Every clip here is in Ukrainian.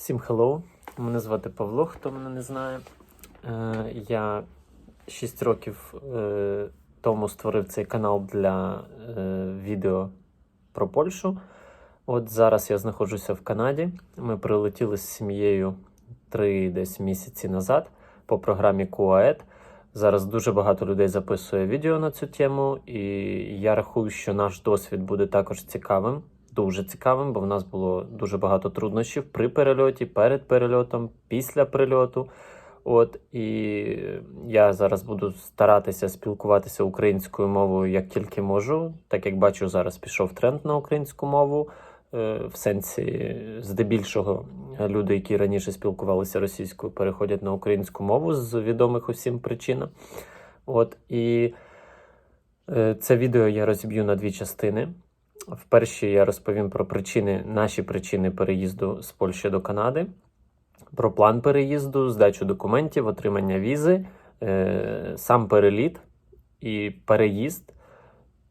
Всім hello. Мене звати Павло, хто мене не знає. Е, я 6 років е, тому створив цей канал для е, відео про Польщу. От зараз я знаходжуся в Канаді. Ми прилетіли з сім'єю 3 десь місяці назад по програмі QAED. Зараз дуже багато людей записує відео на цю тему, і я рахую, що наш досвід буде також цікавим, дуже цікавим, бо в нас було дуже багато труднощів при перельоті, перед перельотом, після прильоту. От і я зараз буду старатися спілкуватися українською мовою як тільки можу, так як бачу, зараз пішов тренд на українську мову. Е, В сенсі, здебільшого, люди, які раніше спілкувалися російською, переходять на українську мову з відомих усім причин. От і е, це відео я розіб'ю на дві частини. В першій я розповім про причини, наші причини переїзду з Польщі до Канади, про план переїзду, здачу документів, отримання візи, е, сам переліт і переїзд,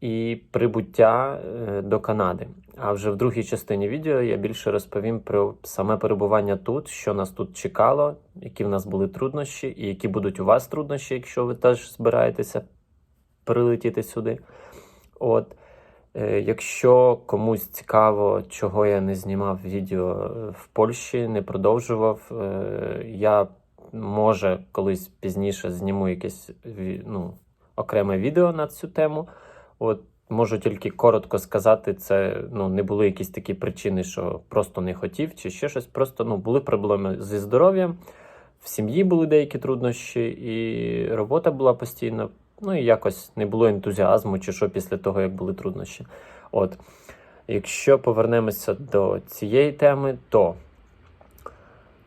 і прибуття е, до Канади. А вже в другій частині відео я більше розповім про саме перебування тут, що нас тут чекало, які в нас були труднощі, і які будуть у вас труднощі, якщо ви теж збираєтеся прилетіти сюди. От. Е, Якщо комусь цікаво, чого я не знімав відео е, в Польщі, не продовжував, е, я може колись пізніше зніму якесь ну, окреме відео на цю тему. От можу тільки коротко сказати, це ну, не були якісь такі причини, що просто не хотів, чи ще щось. Просто ну, були проблеми зі здоров'ям, в сім'ї були деякі труднощі, і робота була постійно. Ну і якось не було ентузіазму, чи що після того, як були труднощі. От, якщо повернемося до цієї теми, то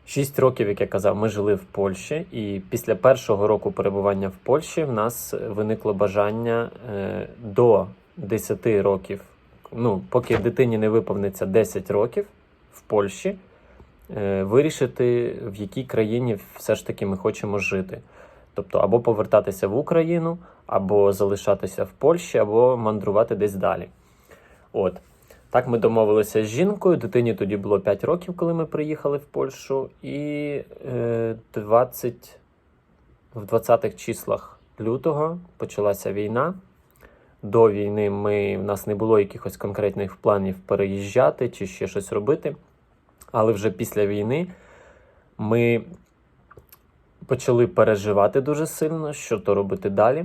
6 років, як я казав, ми жили в Польщі, і після першого року перебування в Польщі в нас виникло бажання е, до 10 років, ну, поки дитині не виповниться 10 років в Польщі, е, вирішити, в якій країні все ж таки ми хочемо жити. Тобто або повертатися в Україну, або залишатися в Польщі, або мандрувати десь далі. От. Так ми домовилися з жінкою. Дитині тоді було 5 років, коли ми приїхали в Польщу, і е, 20, в 20-х числах лютого почалася війна. До війни ми, в нас не було якихось конкретних планів переїжджати чи ще щось робити. Але вже після війни ми почали переживати дуже сильно, що то робити далі.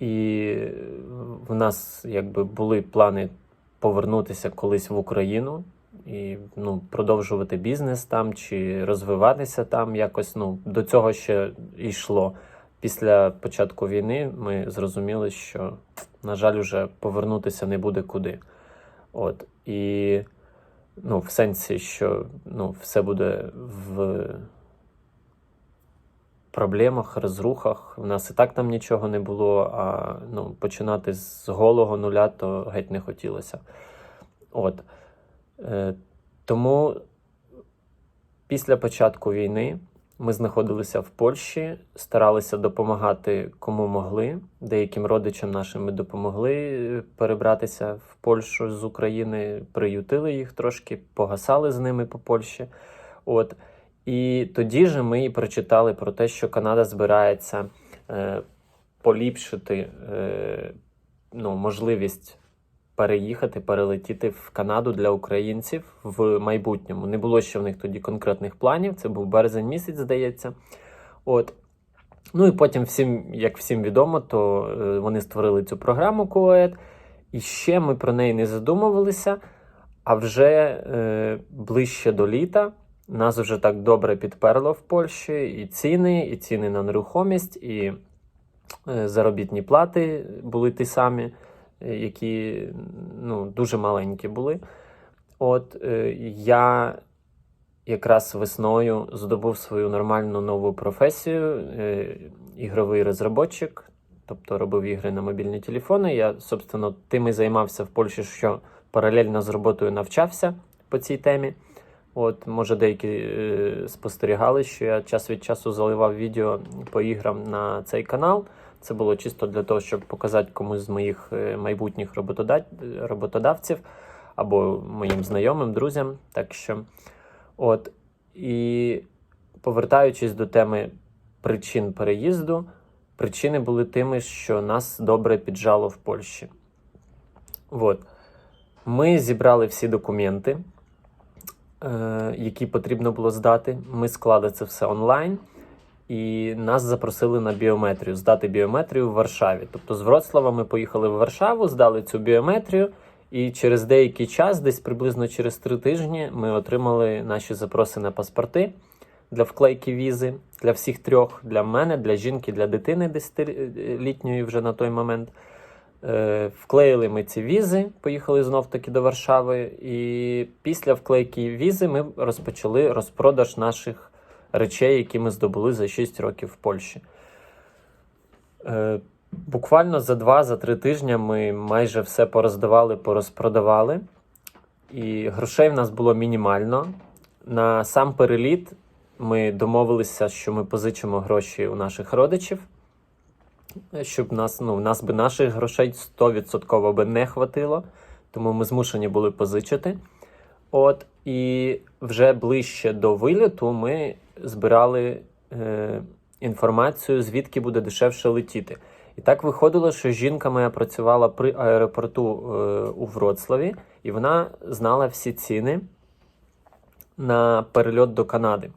І в нас якби були плани повернутися колись в Україну і ну, продовжувати бізнес там чи розвиватися там якось. Ну, до цього ще йшло. Після початку війни ми зрозуміли, що, на жаль, вже повернутися не буде куди. От. І ну, в сенсі, що ну, все буде в проблемах, розрухах. У нас і так там нічого не було, а ну, починати з голого нуля то геть не хотілося. От. Е, тому після початку війни ми знаходилися в Польщі, старалися допомагати кому могли. Деяким родичам нашим ми допомогли перебратися в Польщу з України, приютили їх трошки, погасали з ними по Польщі. От. І тоді ж ми і прочитали про те, що Канада збирається е, поліпшити е, ну, можливість переїхати, перелетіти в Канаду для українців в майбутньому. Не було ще в них тоді конкретних планів. Це був березень місяць, здається. От. Ну і потім, всім, як всім відомо, то е, вони створили цю програму КОЕД. І ще ми про неї не задумувалися. А вже е, ближче до літа нас вже так добре підперло в Польщі і ціни, і ціни на нерухомість, і е, заробітні плати були ті самі, е, які ну, дуже маленькі були. От е, я якраз весною здобув свою нормальну нову професію, ігровий розробочик, тобто робив ігри на мобільні телефони. Я, собственно, тим і займався в Польщі, що паралельно з роботою навчався по цій темі. От, може, деякі е, спостерігали, що я час від часу заливав відео по іграм на цей канал. Це було чисто для того, щоб показати комусь з моїх е, майбутніх роботодавців або моїм знайомим, друзям. Так що, от, І повертаючись до теми причин переїзду, причини були тими, що нас добре піджало в Польщі. От. Ми зібрали всі документи, які потрібно було здати. Ми склали це все онлайн, і нас запросили на біометрію, здати біометрію в Варшаві. Тобто з Вроцлава ми поїхали в Варшаву, здали цю біометрію, і через деякий час, десь приблизно через три тижні, ми отримали наші запроси на паспорти для вклейки візи для всіх трьох: для мене, для жінки, для дитини 10-літньої вже на той момент. Е, Вклеїли ми ці візи, поїхали знов таки до Варшави. І після вклейки візи ми розпочали розпродаж наших речей, які ми здобули за 6 років в Польщі. Е, Буквально за 2-3 тижні ми майже все пороздавали, порозпродавали. І грошей в нас було мінімально. На сам переліт ми домовилися, що ми позичимо гроші у наших родичів, щоб нас, ну, нас би наших грошей 100% би не хватило, тому ми змушені були позичити. От, і вже ближче до виліту ми збирали е, інформацію, звідки буде дешевше летіти. І так виходило, що жінка моя працювала при аеропорту е, у Вроцлаві, і вона знала всі ціни на перельот до Канади.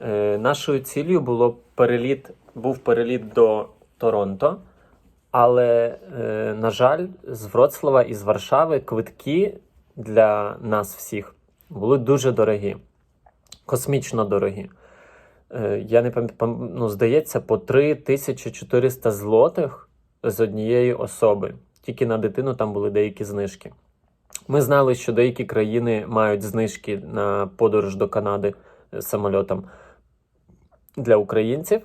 Е, нашою цілею було переліт, був переліт до Торонто, але, е, на жаль, з Вроцлава і з Варшави квитки для нас всіх були дуже дорогі, космічно дорогі. Е, я не пам'ятаю, ну, здається, по 3400 злотих з однієї особи. Тільки на дитину там були деякі знижки. Ми знали, що деякі країни мають знижки на подорож до Канади самольотом для українців,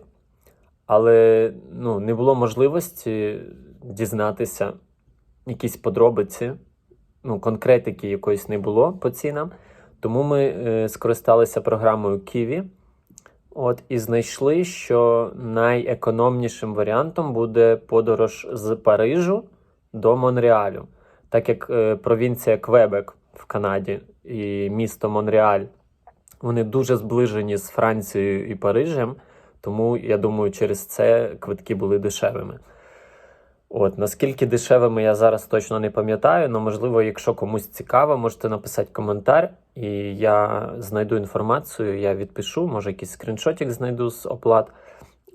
але ну, не було можливості дізнатися якісь подробиці, ну, конкретики якоїсь не було по цінам. Тому ми е, скористалися програмою Kiwi. От, і знайшли, що найекономнішим варіантом буде подорож з Парижу до Монреалю, так як е, провінція Квебек в Канаді і місто Монреаль вони дуже зближені з Францією і Парижем, тому я думаю, через це квитки були дешевими. От, наскільки дешевими я зараз точно не пам'ятаю, але можливо, якщо комусь цікаво, можете написати коментар, і я знайду інформацію, я відпишу, може якийсь скріншотик знайду з оплат.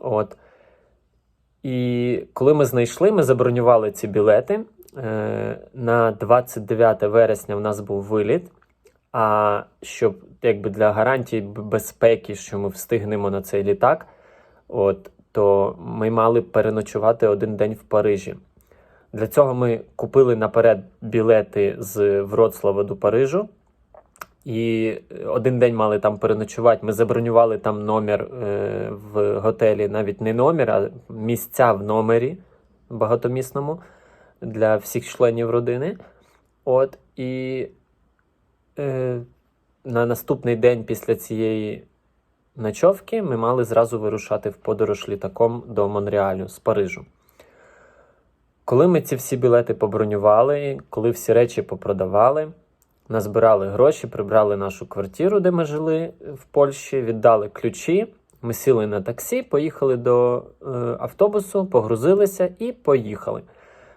От. І коли ми знайшли, ми забронювали ці білети. Е, На 29 вересня в нас був виліт. А щоб якби для гарантії безпеки, що ми встигнемо на цей літак, от, то ми мали переночувати один день в Парижі. Для цього ми купили наперед білети з Вроцлава до Парижу. І один день мали там переночувати. Ми забронювали там номер е, в готелі, навіть не номер, а місця в номері багатомісному для всіх членів родини. От, І е, на наступний день після цієї ночовки ми мали зразу вирушати в подорож літаком до Монреалю з Парижу. Коли ми ці всі білети побронювали, коли всі речі попродавали, назбирали гроші, прибрали нашу квартиру, де ми жили в Польщі, віддали ключі. Ми сіли на таксі, поїхали до е, автобусу, погрузилися і поїхали.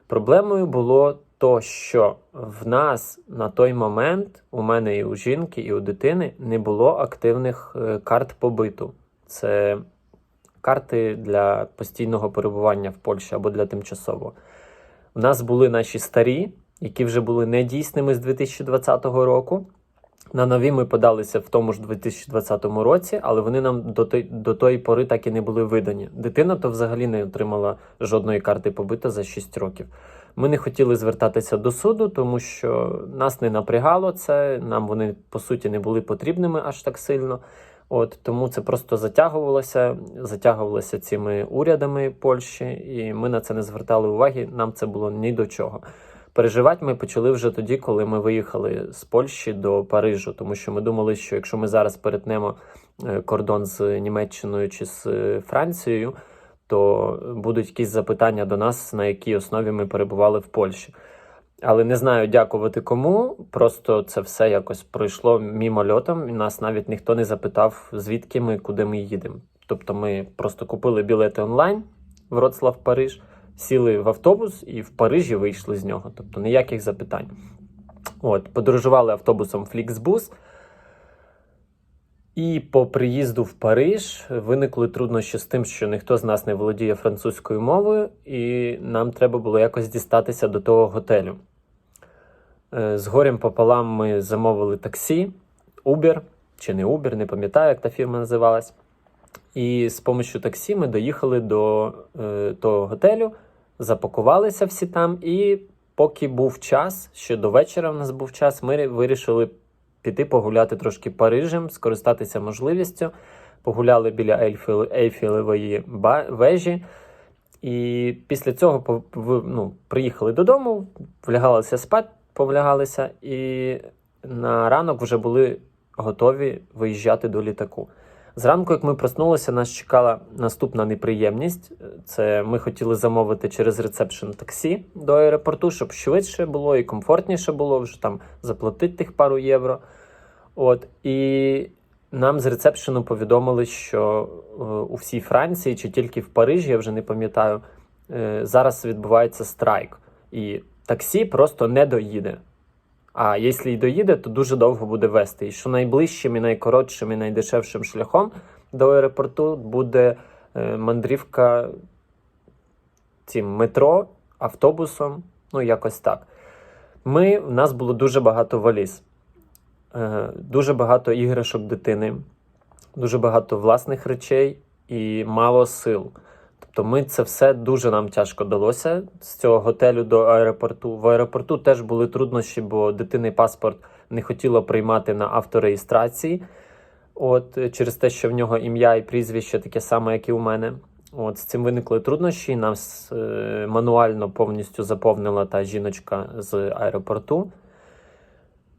Проблемою було то, що в нас на той момент, у мене і у жінки, і у дитини, не було активних е, карт побиту. Це карти для постійного перебування в Польщі або для тимчасового. У нас були наші старі, які вже були недійсними з 2020 року. На нові ми подалися в тому ж 2020 році, але вони нам до той, до тої пори так і не були видані. Дитина то взагалі не отримала жодної карти побита за 6 років. Ми не хотіли звертатися до суду, тому що нас не напрягало це. Нам вони по суті не були потрібними аж так сильно. От тому це просто затягувалося, затягувалося цими урядами Польщі, і ми на це не звертали уваги. Нам це було ні до чого. Переживати ми почали вже тоді, коли ми виїхали з Польщі до Парижу, тому що ми думали, що якщо ми зараз перетнемо е, кордон з Німеччиною чи з е, Францією, то будуть якісь запитання до нас, на якій основі ми перебували в Польщі. Але не знаю, дякувати кому. Просто це все якось пройшло мімольотом, і нас навіть ніхто не запитав, звідки ми, куди ми їдемо. Тобто ми просто купили білети онлайн Вроцлав Париж, сіли в автобус і в Парижі вийшли з нього. Тобто ніяких запитань. От, подорожували автобусом Flixbus. І по приїзду в Париж виникли труднощі з тим, що ніхто з нас не володіє французькою мовою, і нам треба було якось дістатися до того готелю. Е, З горем пополам ми замовили таксі, Uber, чи не Uber, не пам'ятаю, як та фірма називалась. І з допомогою таксі ми доїхали до е, того готелю, запакувалися всі там, і поки був час, ще до вечора в нас був час, ми вирішили піти погуляти трошки Парижем, скористатися можливістю. Погуляли біля Ейфелевої вежі. І після цього ну, приїхали додому, влягалися спати, повлягалися, і на ранок вже були готові виїжджати до літаку. Зранку, як ми проснулися, нас чекала наступна неприємність. Це ми хотіли замовити через ресепшн таксі до аеропорту, щоб швидше було і комфортніше було, вже там заплатити тих пару євро. От і нам з ресепшену повідомили, що е, у всій Франції чи тільки в Парижі, я вже не пам'ятаю, е, зараз відбувається страйк, і таксі просто не доїде. А якщо й доїде, то дуже довго буде вести. І що найближчим, і найкоротшим, і найдешевшим шляхом до аеропорту буде е, мандрівка цим метро, автобусом, ну якось так. Ми, в нас було дуже багато валіз, е, дуже багато іграшок дитини, дуже багато власних речей і мало сил. Тобто ми це все дуже нам тяжко далося з цього готелю до аеропорту. В аеропорту теж були труднощі, бо дитини паспорт не хотіло приймати на автореєстрації. От е, через те, що в нього ім'я і прізвище таке саме, як і у мене. От з цим виникли труднощі. Нас е, мануально повністю заповнила та жіночка з аеропорту.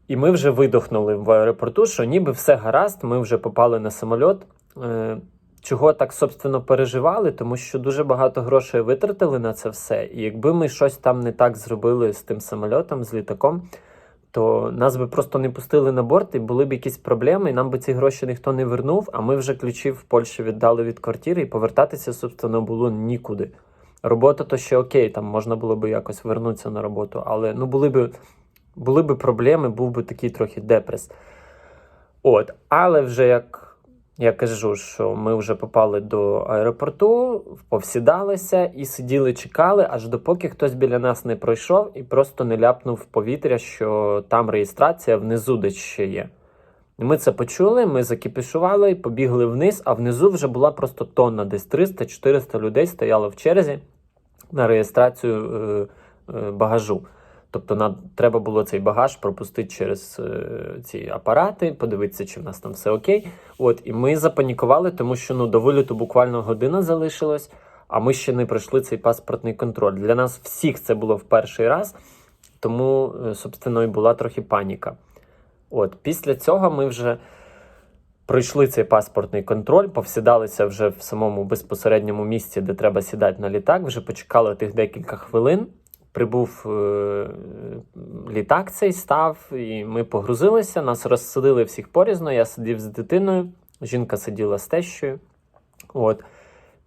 І ми вже видохнули в аеропорту, що ніби все гаразд, ми вже попали на самоліт. Е, Чого так, собственно, переживали, тому що дуже багато грошей витратили на це все. І якби ми щось там не так зробили з тим самольотом, з літаком, то нас би просто не пустили на борт, і були б якісь проблеми, і нам би ці гроші ніхто не вернув, а ми вже ключі в Польщі віддали від квартири, і повертатися, собственно, було нікуди. Робота то ще окей, там можна було би якось вернутися на роботу, але ну були би, були би проблеми, був би такий трохи депрес. От, але вже як я кажу, що ми вже попали до аеропорту, повсідалися і сиділи, чекали, аж допоки хтось біля нас не пройшов і просто не ляпнув в повітря, що там реєстрація внизу десь ще є. Ми це почули, ми закіпішували, побігли вниз, а внизу вже була просто тонна, десь 300-400 людей стояло в черзі на реєстрацію е, е, багажу. Тобто нам треба було цей багаж пропустити через е, ці апарати, подивитися, чи в нас там все окей. От, і ми запанікували, тому що ну, до виліту буквально година залишилась, а ми ще не пройшли цей паспортний контроль. Для нас всіх це було в перший раз, тому, е, собственно, і була трохи паніка. От, після цього ми вже пройшли цей паспортний контроль, повсідалися вже в самому безпосередньому місці, де треба сідати на літак, вже почекали тих декілька хвилин. Прибув е, літак цей став, і ми погрузилися. Нас розсадили всіх порізно. Я сидів з дитиною, жінка сиділа з тещою. От,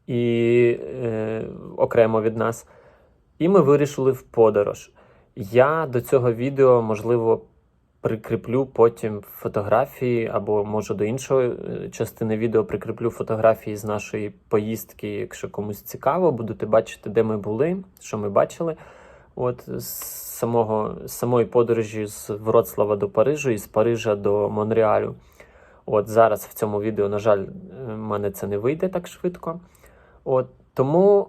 і е, окремо від нас. І ми вирішили в подорож. Я до цього відео, можливо, прикріплю потім фотографії, або може до іншої е, частини відео прикріплю фотографії з нашої поїздки, якщо комусь цікаво, будете бачити, де ми були, що ми бачили. От з самого з самої подорожі з Вроцлава до Парижу і з Парижа до Монреалю. От зараз в цьому відео, на жаль, в мене це не вийде так швидко. От тому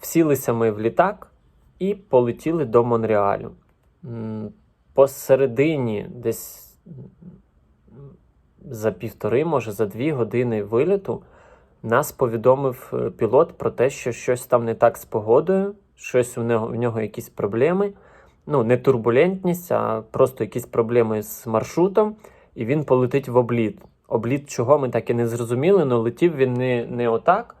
всілися ми в літак і полетіли до Монреалю. Посередині, десь за півтори, може за дві години виліту, нас повідомив е, пілот про те, що щось там не так з погодою, щось у нього, в нього якісь проблеми. Ну, не турбулентність, а просто якісь проблеми з маршрутом, і він полетить в обліт. Обліт чого ми так і не зрозуміли, але летів він не, не отак,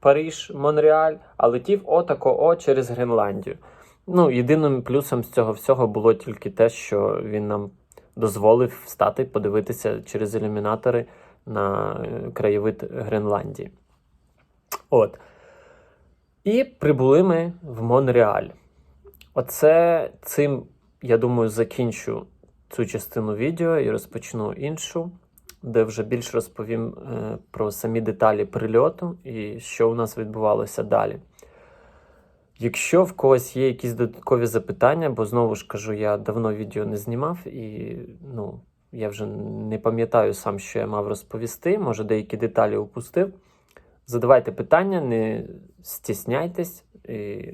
Париж, Монреаль, а летів отако о через Гренландію. Ну, єдиним плюсом з цього всього було тільки те, що він нам дозволив встати подивитися через ілюмінатори на е, краєвид Гренландії. От. І прибули ми в Монреаль. Оце цим, я думаю, закінчу цю частину відео і розпочну іншу, де вже більш розповім е, про самі деталі прильоту і що у нас відбувалося далі. Якщо в когось є якісь додаткові запитання, бо знову ж кажу, я давно відео не знімав і ну, я вже не пам'ятаю сам, що я мав розповісти, може деякі деталі упустив. Задавайте питання, не стісняйтесь, і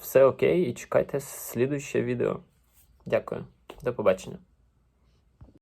все окей, і чекайте слідуще відео. Дякую, до побачення.